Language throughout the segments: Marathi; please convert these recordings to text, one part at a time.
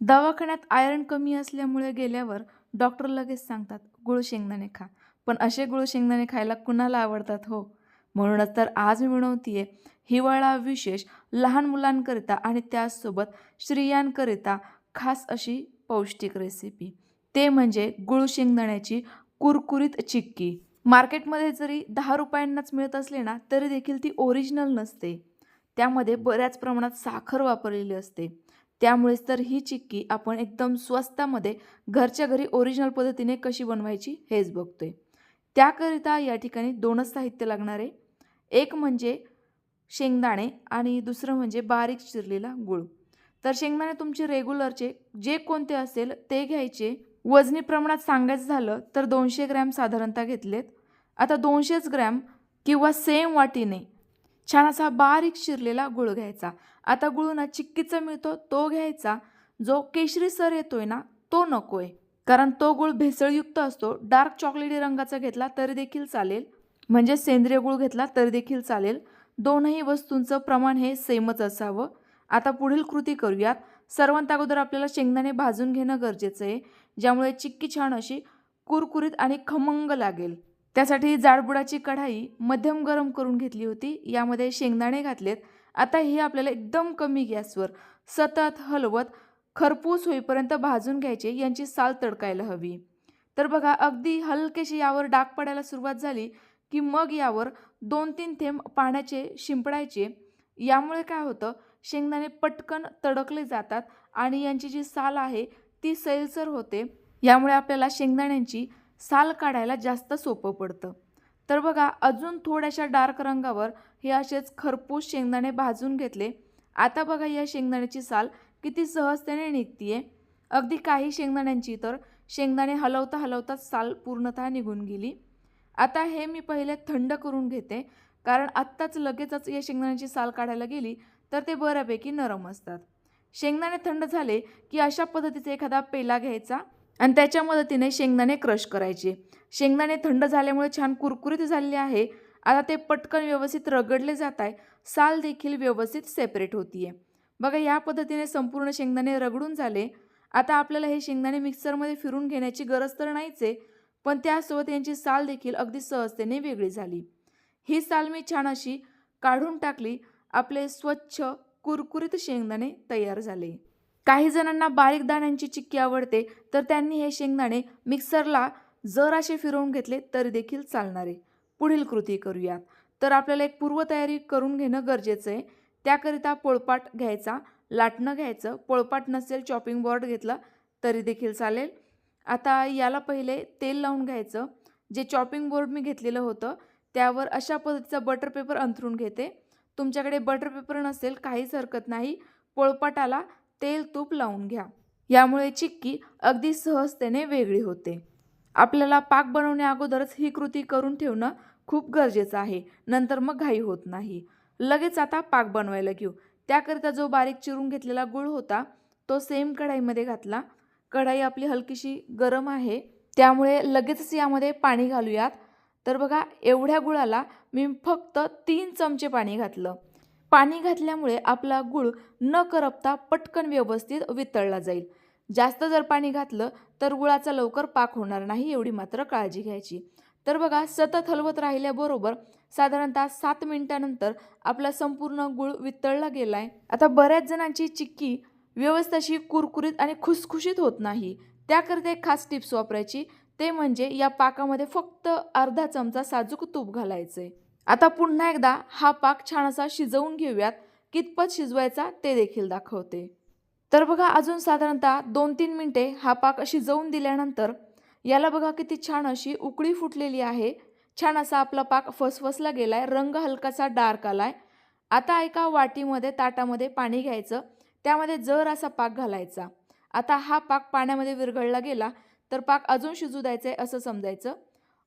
दवाखान्यात आयर्न कमी असल्यामुळे गेल्यावर डॉक्टर लगेच सांगतात गुळ शेंगदाणे खा. पण असे गुळ शेंगदाणे खायला कुणाला आवडतात हो? म्हणूनच तर आज मी म्हणवतीये हिवाळा विशेष लहान मुलांकरिता आणि त्याचसोबत स्त्रियांकरिता खास अशी पौष्टिक रेसिपी ते म्हणजे गुळ शेंगदाण्याची कुरकुरीत चिक्की. मार्केटमध्ये जरी दहा रुपयांनाच मिळत असले ना तरी देखील ती ओरिजिनल नसते. त्यामध्ये बऱ्याच प्रमाणात साखर वापरलेली असते. त्यामुळेच तर ही चिक्की आपण एकदम स्वस्तामध्ये घरच्या घरी ओरिजिनल पद्धतीने कशी बनवायची हेच बघतोय. त्याकरिता या ठिकाणी दोनच साहित्य लागणार आहे. एक म्हणजे शेंगदाणे आणि दुसरं म्हणजे बारीक चिरलेला गूळ. तर शेंगदाणे तुमचे रेग्युलरचे जे कोणते असेल ते घ्यायचे. वजनी प्रमाणात सांगायचं झालं तर दोनशे ग्रॅम साधारणतः घेतलेत. आता दोनशेच ग्रॅम किंवा सेम वाटीने छान असा बारीक शिरलेला गुळ घ्यायचा. आता गुळ ना चिक्कीचा मिळतो तो घ्यायचा. जो केशरी सर येतोय ना तो नकोय. कारण तो गुळ भेसळयुक्त असतो. डार्क चॉकलेटी रंगाचा घेतला तरी देखील चालेल. म्हणजे सेंद्रिय गुळ घेतला तरी देखील चालेल. दोनही वस्तूंचं प्रमाण हे सेमच असावं. आता पुढील कृती करूयात. सर्वांत अगोदर आपल्याला शेंगदाणे भाजून घेणं गरजेचं आहे. ज्यामुळे चिक्की छान अशी कुरकुरीत आणि खमंग लागेल. त्यासाठी जाडबुडाची कढाई मध्यम गरम करून घेतली होती. यामध्ये शेंगदाणे घातलेत. आता हे आपल्याला एकदम कमी गॅसवर सतत हलवत खरपूस होईपर्यंत भाजून घ्यायचे यांची साल तडकायला हवी. तर बघा अगदी हलकेशी यावर डाग पडायला सुरुवात झाली की मग यावर दोन तीन थेंब पाण्याचे शिंपडायचे. यामुळे काय होतं शेंगदाणे पटकन तडकले जातात आणि यांची जी साल आहे ती सैलसर होते. यामुळे आपल्याला शेंगदाण्यांची साल काढायला जास्त सोपं पडतं. तर बघा अजून थोड्याशा डार्क रंगावर हे असेच खरपूस शेंगदाणे भाजून घेतले. आता बघा या शेंगदाण्याची साल किती सहजतेने निघतीये. अगदी काही शेंगदाण्यांची तर शेंगदाणे हलवता हलवताच साल पूर्णतः निघून गेली. आता हे मी पहिले थंड करून घेते कारण आत्ताच लगेचच या शेंगदाण्याची साल काढायला गेली तर ते बऱ्यापैकी नरम असतात. शेंगदाणे थंड झाले की अशा पद्धतीचा एखादा पेला घ्यायचा आणि त्याच्या मदतीने शेंगदाणे क्रश करायचे. शेंगदाणे थंड झाल्यामुळे छान कुरकुरीत झालेले आहे. आता ते पटकन व्यवस्थित रगडले जात आहे साल देखील व्यवस्थित सेपरेट होतीये. बघा या पद्धतीने संपूर्ण शेंगदाणे रगडून झाले. आता आपल्याला हे शेंगदाणे मिक्सरमध्ये फिरून घेण्याची गरज तर नाहीच आहे पण त्यासोबत यांची साल देखील अगदी सहजतेने वेगळी झाली. ही साल मी छान अशी काढून टाकली. आपले स्वच्छ कुरकुरीत शेंगदाणे तयार झाले. काही जणांना बारीक दाण्यांची चिक्की आवडते तर त्यांनी हे शेंगदाणे मिक्सरला जर असे फिरवून घेतले तरी देखील चालणारे. पुढील कृती करूयात. तर आपल्याला एक पूर्वतयारी करून घेणं गरजेचं आहे. त्याकरिता पोळपाट घ्यायचा लाटणं घ्यायचं पोळपाट नसेल चॉपिंग बोर्ड घेतला तरी देखील चालेल. आता याला पहिले तेल लावून घ्यायचं. जे चॉपिंग बोर्ड मी घेतलेलं होतं त्यावर अशा पद्धतीचा बटर पेपर अंथरून घेते. तुमच्याकडे बटर पेपर नसेल काहीच हरकत नाही. पोळपाटाला तेल तूप लावून घ्या. यामुळे चिक्की अगदी सहजतेने वेगळी होते. आपल्याला पाक बनवण्या अगोदरच ही कृती करून ठेवणं खूप गरजेचं आहे. नंतर मग घाई होत नाही. लगेच आता पाक बनवायला घेऊ. त्याकरिता जो बारीक चिरून घेतलेला गुळ होता तो सेम कढाईमध्ये घातला. कढाई आपली हलकीशी गरम आहे. त्यामुळे लगेचच यामध्ये पाणी घालूयात. तर बघा एवढ्या गुळाला मी फक्त तीन चमचे पाणी घातलं. पाणी घातल्यामुळे आपला गुळ न करपता पटकन व्यवस्थित वितळला जाईल. जास्त जर पाणी घातलं तर गुळाचा लवकर पाक होणार नाही एवढी मात्र काळजी घ्यायची. तर बघा सतत हलवत राहिल्याबरोबर साधारणतः सात मिनिटानंतर आपला संपूर्ण गुळ वितळला गेलाय. आता बऱ्याच जणांची चिक्की व्यवस्थित अशी कुरकुरीत आणि खुसखुशीत होत नाही. त्याकरिता एक खास टिप्स वापरायची. ते म्हणजे या पाकामध्ये फक्त अर्धा चमचा साजूक तूप घालायचं आहे आता पुन्हा एकदा हा पाक छान असा शिजवून घेऊयात. कितपत शिजवायचा ते देखील दाखवते. तर बघा अजून साधारणतः दोन तीन मिनटे हा पाक शिजवून दिल्यानंतर याला बघा किती छान अशी उकळी फुटलेली आहे. छान असा आपला पाक फसफसला गेलाय रंग हलकासा डार्क आलाय. आता एका वाटीमध्ये ताटामध्ये पाणी घ्यायचं. त्यामध्ये जर असा पाक घालायचा. आता हा पाक पाण्यामध्ये विरघळला गेला तर पाक अजून शिजू द्यायचं आहे असं समजायचं.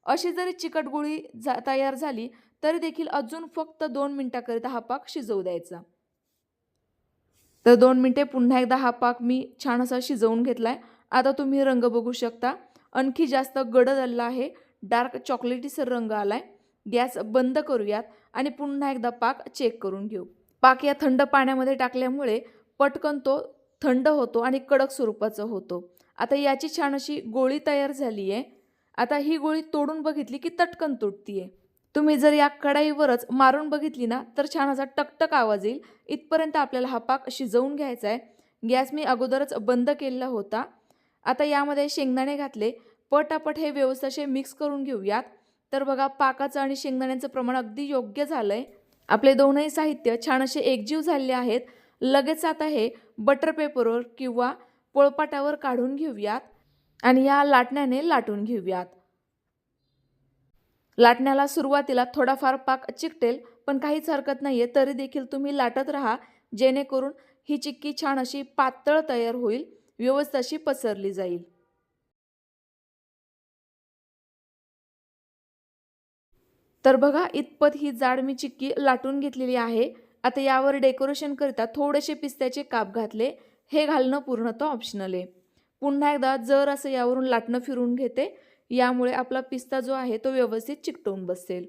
अशी जरी चिकट गोळी जा तयार झाली तरी देखील अजून फक्त दोन मिनटाकरिता हा पाक शिजवू द्यायचा. तर दोन मिनटे पुन्हा एकदा हा पाक मी छान असा शिजवून घेतला आहे आता तुम्ही रंग बघू शकता. आणखी जास्त गडद आला आहे. डार्क चॉकलेटीसर रंग आला आहे गॅस बंद करूयात आणि पुन्हा एकदा पाक चेक करून घेऊ. पाक या थंड पाण्यामध्ये टाकल्यामुळे पटकन तो थंड होतो आणि कडक स्वरूपाचं होतो. आता याची छान अशी गोळी तयार झाली आहे आता ही गोळी तोडून बघितली की तटकन तुटतीये. तुम्ही जर या कढाईवरच मारून बघितली ना तर छान असा टकटक आवाज येईल. इथपर्यंत आपल्याला हा पाक शिजवून घ्यायचा आहे. गॅस मी अगोदरच बंद केलेला होता. आता यामध्ये शेंगदाणे घातले. पटापट हे व्यवस्थित असे मिक्स करून घेऊयात. तर बघा पाकाचं आणि शेंगदाण्याचं प्रमाण अगदी योग्य झालं आहे आपले दोनही साहित्य छान असे एकजीव झाले आहेत. लगेच आता हे बटर पेपरवर किंवा पोळपाटावर काढून घेऊयात. आणि या लाटण्याने लाटून घेऊयात. लाटण्याला सुरुवातीला थोडाफार पाक चिकटेल पण काहीच हरकत नाही आहे तरी देखील तुम्ही लाटत राहा जेणेकरून ही चिक्की छान अशी पातळ तयार होईल व्यवस्थित अशी पसरली जाईल. तर बघा इतपत ही जाड मी चिक्की लाटून घेतलेली आहे. आता यावर डेकोरेशन करिता थोडेसे पिस्त्याचे काप घातले. हे घालणं पूर्णतः ऑप्शनल आहे. पुन्हा एकदा जर असं यावरून लाटणं फिरून घेते यामुळे आपला पिस्ता जो आहे तो व्यवस्थित चिकटवून बसेल.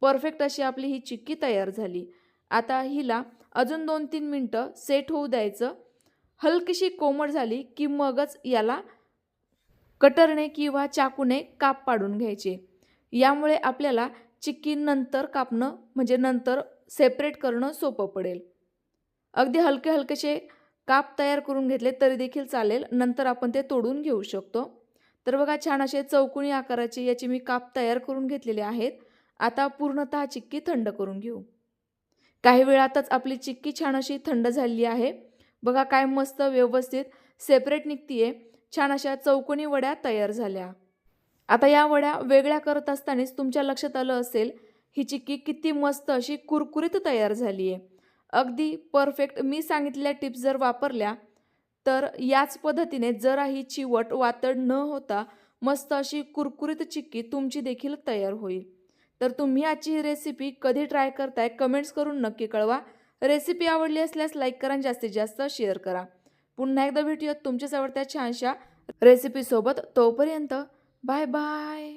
परफेक्ट अशी आपली ही चिक्की तयार झाली. आता हिला अजून दोन तीन मिनटं सेट होऊ द्यायचं. हलकीशी कोमट झाली की मगच याला कटरने किंवा चाकूने काप पाडून घ्यायचे. यामुळे आपल्याला चिक्की नंतर कापणं म्हणजे नंतर सेपरेट करणं सोपं पडेल. अगदी हलके हलकेसे काप तयार करून घेतले तरी देखील चालेल. नंतर आपण ते तोडून घेऊ शकतो. तर बघा छान असे चौकुणी आकाराचे याचे मी काप तयार करून घेतलेले आहेत. आता पूर्णतः चिक्की थंड करून घेऊ. काही वेळातच आपली चिक्की छान अशी थंड झालेली आहे. बघा काय मस्त व्यवस्थित सेपरेट निघतीये. छान अशा चौकोनी वड्या तयार झाल्या. आता या वड्या वेगळ्या करत असतानाच तुमच्या लक्षात आलं असेल ही चिक्की किती मस्त अशी कुरकुरीत तयार झाली आहे अगदी परफेक्ट मी सांगितलेल्या टिप्स जर वापरल्या तर याच पद्धतीने जरा ही चिवट वातड न होता मस्त अशी कुरकुरीत चिक्की तुमची देखील तयार होईल. तर तुम्ही आजची रेसिपी कधी ट्राय करताय कमेंट्स करून नक्की कळवा. रेसिपी आवडली असल्यास लाईक करा आणि जास्तीत जास्त शेअर करा. पुन्हा एकदा भेटूयात तुमच्याच आवडत्या छानशा रेसिपीसोबत तोपर्यंत बाय बाय